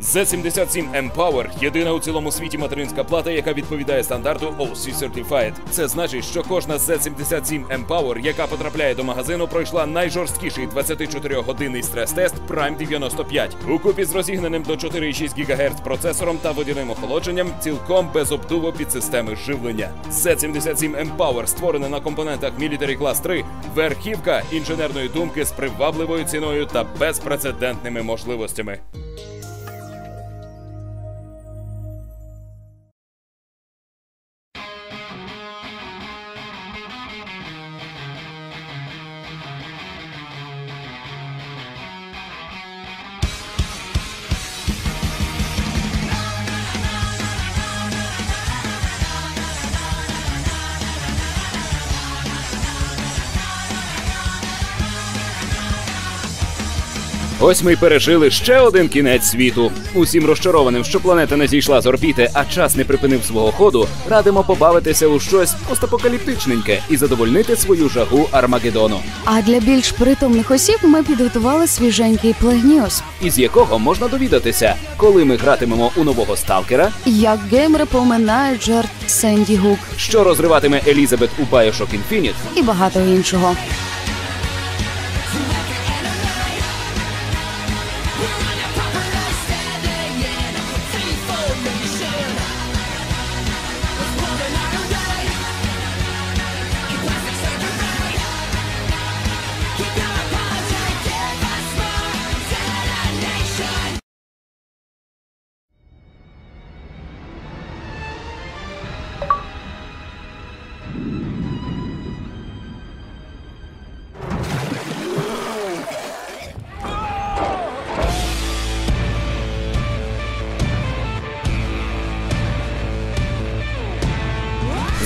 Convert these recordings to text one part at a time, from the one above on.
Z77 M-Power – єдина у цілому світі материнська плата, яка відповідає стандарту OC Certified. Це значить, що кожна Z77 M-Power, яка потрапляє до магазину, пройшла найжорсткіший 24-годинний стрес-тест Prime 95. У купі з розігнаним до 4,6 ГГц процесором та водяним охолодженням, цілком без обдуву під системи живлення. Z77 M-Power створене на компонентах Military Class 3, верхівка інженерної думки з привабливою ціною та безпрецедентними можливостями. Ось ми й пережили ще один кінець світу. Усім розчарованим, що планета не зійшла з орбіти, а час не припинив свого ходу, радимо побавитися у щось постапокаліптичненьке і задовольнити свою жагу Армагеддону, А для більш притомних осіб ми підготували свіженький плегніус. із якого можна довідатися, коли ми гратимемо у нового сталкера, Як геймери поминають жертв Сенді Гук що розриватиме Елізабет у Bioshock Infinite, і багато іншого.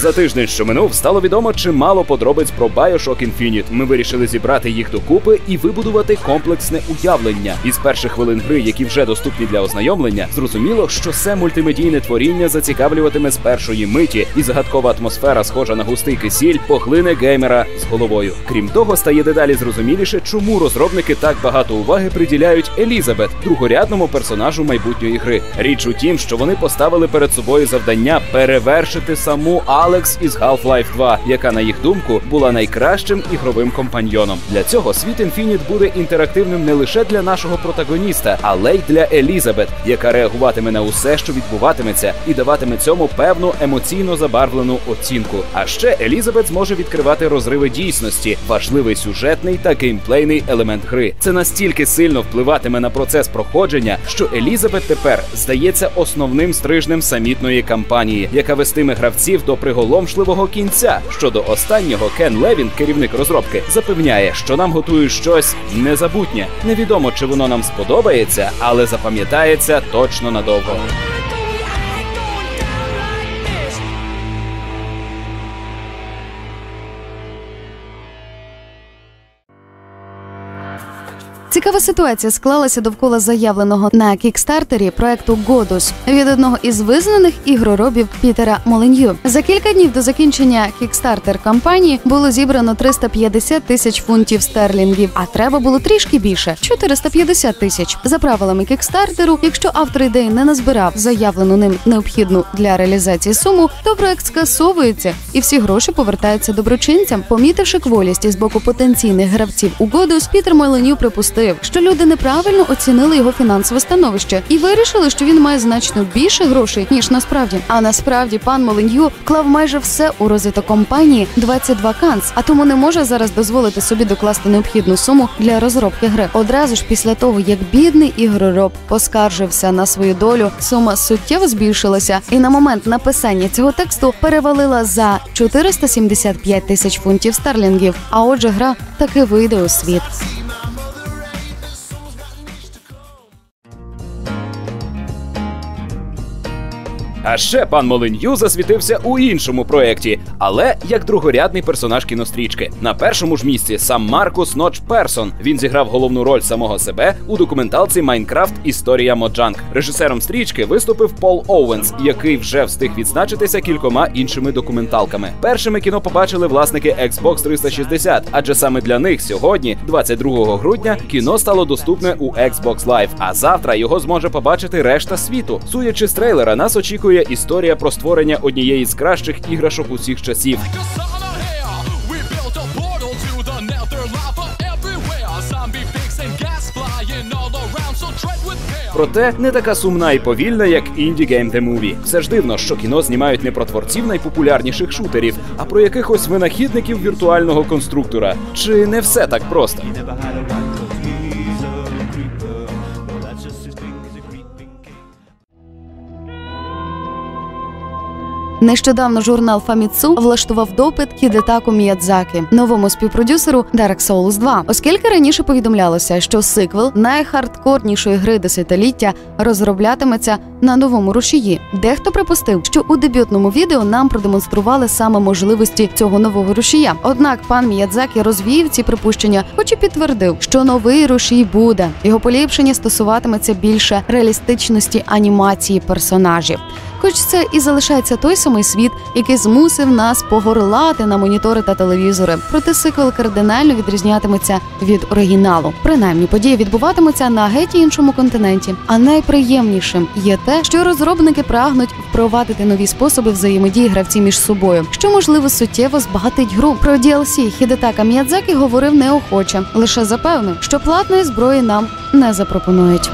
За тиждень, що минув, стало відомо чимало подробиць про Bioshock Infinite. Ми вирішили зібрати їх докупи і вибудувати комплексне уявлення. Із перших хвилин гри, які вже доступні для ознайомлення, зрозуміло, що це мультимедійне творіння зацікавлюватиме з першої миті, і загадкова атмосфера, схожа на густий кисіль, поглине геймера з головою. Крім того, стає дедалі зрозуміліше, чому розробники так багато уваги приділяють Елізабет, другорядному персонажу майбутньої гри. Річ у тім, що вони поставили перед собою завдання перевершити саму Алекс із Half-Life 2, яка, на їх думку, була найкращим ігровим компаньйоном. Для цього світ Infinite буде інтерактивним не лише для нашого протагоніста, але й для Елізабет, яка реагуватиме на усе, що відбуватиметься, і даватиме цьому певну емоційно забарвлену оцінку. А ще Елізабет зможе відкривати розриви дійсності, важливий сюжетний та геймплейний елемент гри. Це настільки сильно впливатиме на процес проходження, що Елізабет тепер здається основним стрижнем самітної кампанії, яка вестиме гравців до приголомшливого кінця. Щодо останнього, Кен Левін, керівник розробки, запевняє, що нам готують щось незабутнє. Невідомо, чи воно нам сподобається, але запам'ятається точно надовго. Цікава ситуація склалася довкола заявленого на кікстартері проекту Годус від одного із визнаних ігроробів Пітера Молен'ю. За кілька днів до закінчення кікстартер кампанії було зібрано 350 тисяч фунтів стерлінгів, а треба було трішки більше 450 тисяч. За правилами кікстартеру, якщо автор ідеї не назбирав заявлену ним необхідну для реалізації суму, то проект скасовується і всі гроші повертаються доброчинцям. Помітивши кволість з боку потенційних гравців у Годус, Пітер Молен'ю припустив, що люди неправильно оцінили його фінансове становище і вирішили, що він має значно більше грошей ніж насправді. А насправді пан Молен'ю клав майже все у розвиток компанії 22 канц, а тому не може зараз дозволити собі докласти необхідну суму для розробки гри. Одразу ж після того, як бідний ігророб поскаржився на свою долю, сума суттєво збільшилася, і на момент написання цього тексту перевалила за 475 тисяч фунтів стерлінгів. А отже, гра таки вийде у світ. А ще пан Молен'ю засвітився у іншому проєкті, але як другорядний персонаж кінострічки. На першому ж місці сам Маркус Ноч Персон. Він зіграв головну роль самого себе у документалці Майнкрафт Історія Моджанг. Режисером стрічки виступив Пол Оуенс, який вже встиг відзначитися кількома іншими документалками. Першими кіно побачили власники Xbox 360, адже саме для них сьогодні, 22 грудня, кіно стало доступне у Xbox Live, а завтра його зможе побачити решта світу. Судячи з трейлера, нас очікує історія про створення однієї з кращих іграшок усіх часів. Проте не така сумна і повільна, як Indie Game The Movie. Все ж дивно, що кіно знімають не про творців найпопулярніших шутерів, а про якихось винахідників віртуального конструктора. Чи не все так просто? Нещодавно журнал Famitsu влаштував допит Хідетаку Міядзакі, новому співпродюсеру Dark Souls 2, оскільки раніше повідомлялося, що сиквел найхардкорнішої гри десятиліття розроблятиметься на новому рушії. Дехто припустив, що у дебютному відео нам продемонстрували саме можливості цього нового рушія. Однак пан Міядзакі розвіяв ці припущення, хоч і підтвердив, що новий рушій буде. Його поліпшення стосуватиметься більше реалістичності анімації персонажів. Хоч це і залишається той самий світ, який змусив нас погорлати на монітори та телевізори. Проте сиквел кардинально відрізнятиметься від оригіналу. Принаймні, події відбуватимуться на геть іншому континенті. А найприємнішим є те, що розробники прагнуть впровадити нові способи взаємодії гравців між собою, що можливо суттєво збагатить гру. Про DLC Хідетака Міядзакі говорив неохоче, лише запевнив, що платної зброї нам не запропонують.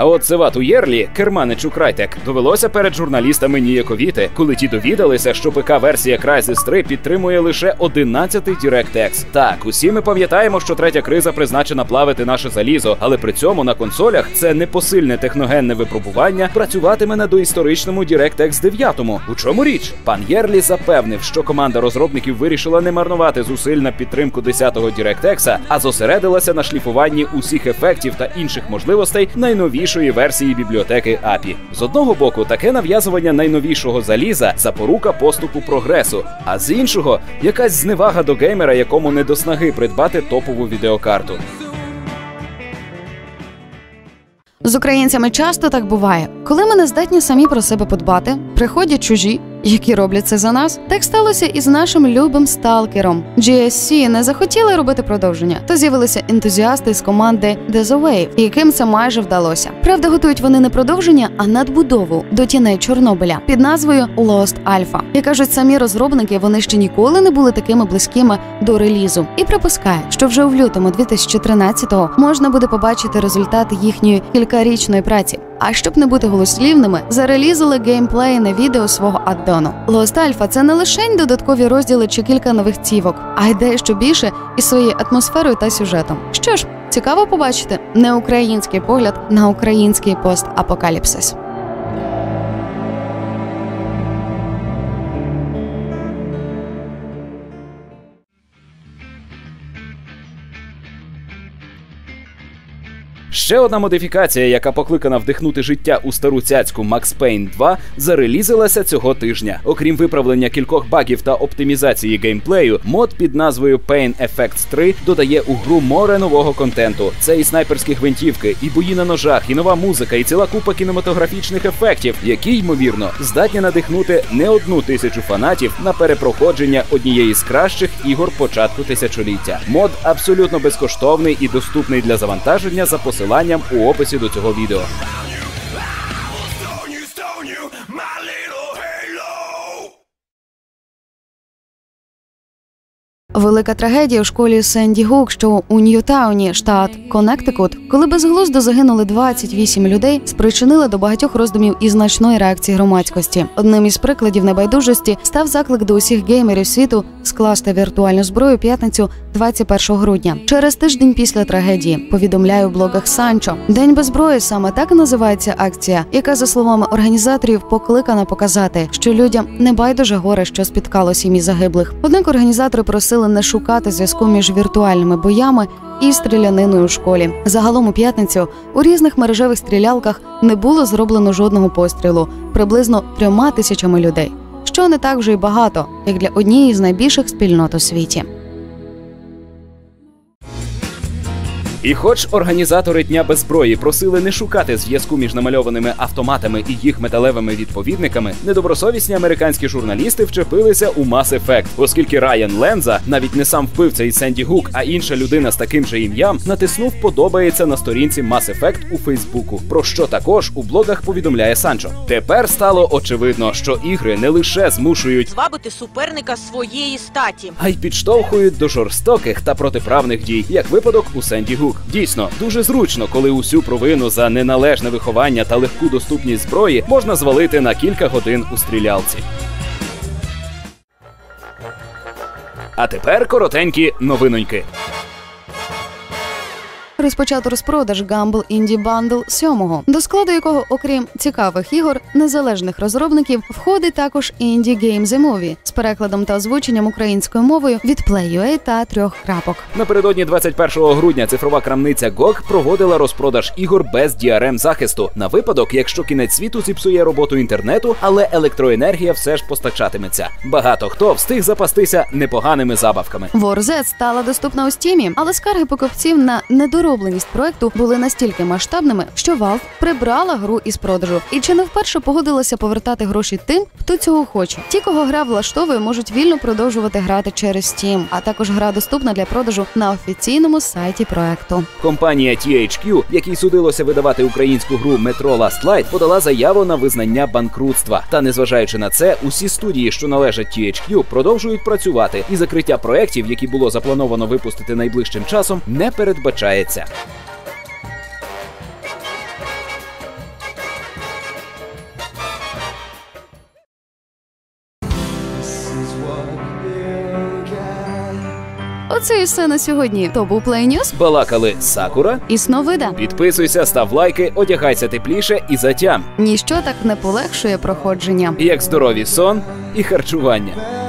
А от Севату Єрлі, керманичу Крайтек, довелося перед журналістами ніяковіти, коли ті довідалися, що ПК-версія Crysis 3 підтримує лише 11-й DirectX. Так, усі ми пам'ятаємо, що третя криза призначена плавити наше залізо, але при цьому на консолях це непосильне техногенне випробування працюватиме на доісторичному DirectX 9. У чому річ? Пан Єрлі запевнив, що команда розробників вирішила не марнувати зусиль на підтримку 10-го DirectX, а зосередилася на шліфуванні усіх ефектів та інших можливостей найновішої версії бібліотеки API. З одного боку, таке нав'язування найновішого заліза запорука поступу прогресу, а з іншого якась зневага до геймера, якому не до снаги придбати топову відеокарту. З українцями часто так буває, коли ми не здатні самі про себе подбати, приходять чужі, які роблять це за нас. Так сталося і з нашим любим сталкером. GSC не захотіли робити продовження, то з'явилися ентузіасти з команди The Wave, яким це майже вдалося. Правда, готують вони не продовження, а надбудову до тіней Чорнобиля під назвою Lost Alpha. І кажуть, самі розробники вони ще ніколи не були такими близькими до релізу і припускають, що вже в лютому 2013-го можна буде побачити результати їхньої кількарічної праці. А щоб не бути голослівними, зарелізили геймплей на відео свого аддону. Lost Alpha – це не лише додаткові розділи чи кілька нових цівок, а й дещо більше із своєю атмосферою та сюжетом. Що ж, цікаво побачити неукраїнський погляд на український постапокаліпсис. Ще одна модифікація, яка покликана вдихнути життя у стару цяцьку Max Payne 2, зарелізилася цього тижня. Окрім виправлення кількох багів та оптимізації геймплею, мод під назвою Pain Effects 3 додає у гру море нового контенту. Це і снайперські гвинтівки, і бої на ножах, і нова музика, і ціла купа кінематографічних ефектів, які ймовірно здатні надихнути не одну тисячу фанатів на перепроходження однієї з кращих ігор початку тисячоліття. Мод абсолютно безкоштовний і доступний для завантаження за посиланням у описі до цього відео. Велика трагедія у школі Сенді Гук, що у Ньютауні, штат Коннектикут, коли безглуздо загинули 28 людей, спричинила до багатьох роздумів і значної реакції громадськості. Одним із прикладів небайдужості став заклик до усіх геймерів світу скласти віртуальну зброю п'ятницю 21 грудня. Через тиждень після трагедії повідомляє у блогах Санчо. День без зброї саме так називається акція, яка за словами організаторів покликана показати, що людям не байдуже горе, що спіткало сім'ї загиблих. Однак організатори просили не шукати зв'язку між віртуальними боями і стріляниною у школі. Загалом у п'ятницю у різних мережевих стрілялках не було зроблено жодного пострілу приблизно трьома тисячами людей, що не так вже й багато, як для однієї з найбільших спільнот у світі. І хоч організатори дня без зброї просили не шукати зв'язку між намальованими автоматами і їх металевими відповідниками, недобросовісні американські журналісти вчепилися у Mass Effect, оскільки Райан Ленза, навіть не сам вбивця із Сенді Гук, а інша людина з таким же ім'ям, натиснув подобається на сторінці Mass Effect у Фейсбуку. Про що також у блогах повідомляє Санчо. Тепер стало очевидно, що ігри не лише змушують звабити суперника своєї статі. а й підштовхують до жорстоких та протиправних дій, як випадок у Сенді Гук. Дійсно, дуже зручно, коли усю провину за неналежне виховання та легку доступність зброї можна звалити на кілька годин у стрілялці. А тепер коротенькі новиноньки. Розпочато розпродаж Gumble Indie Bundle 7, до складу якого, окрім цікавих ігор, незалежних розробників, входить також Indie Game The Movie з перекладом та озвученням українською мовою від Play.ua та трьох крапок. Напередодні 21 грудня цифрова крамниця GOG проводила розпродаж ігор без DRM захисту на випадок, якщо кінець світу зіпсує роботу інтернету, але електроенергія все ж постачатиметься. Багато хто встиг запастися непоганими забавками. Warzone стала доступна у стімі, але скарги покупців на недоробленість проекту були настільки масштабними, що Valve прибрала гру із продажу і чи не вперше погодилася повертати гроші тим, хто цього хоче. Ті, кого гра влаштовує, можуть вільно продовжувати грати через Steam, а також гра доступна для продажу на офіційному сайті проекту. Компанія THQ, якій судилося видавати українську гру Metro Last Light, подала заяву на визнання банкрутства. Та незважаючи на це, усі студії, що належать THQ, продовжують працювати, і закриття проєктів, які було заплановано випустити найближчим часом, не передбачається. Оце і все на сьогодні. То був Play News Балакали Сакура. і Сновида. Підписуйся, став лайки, одягайся тепліше і затям, Ніщо так не полегшує проходження. як здорові сон і харчування.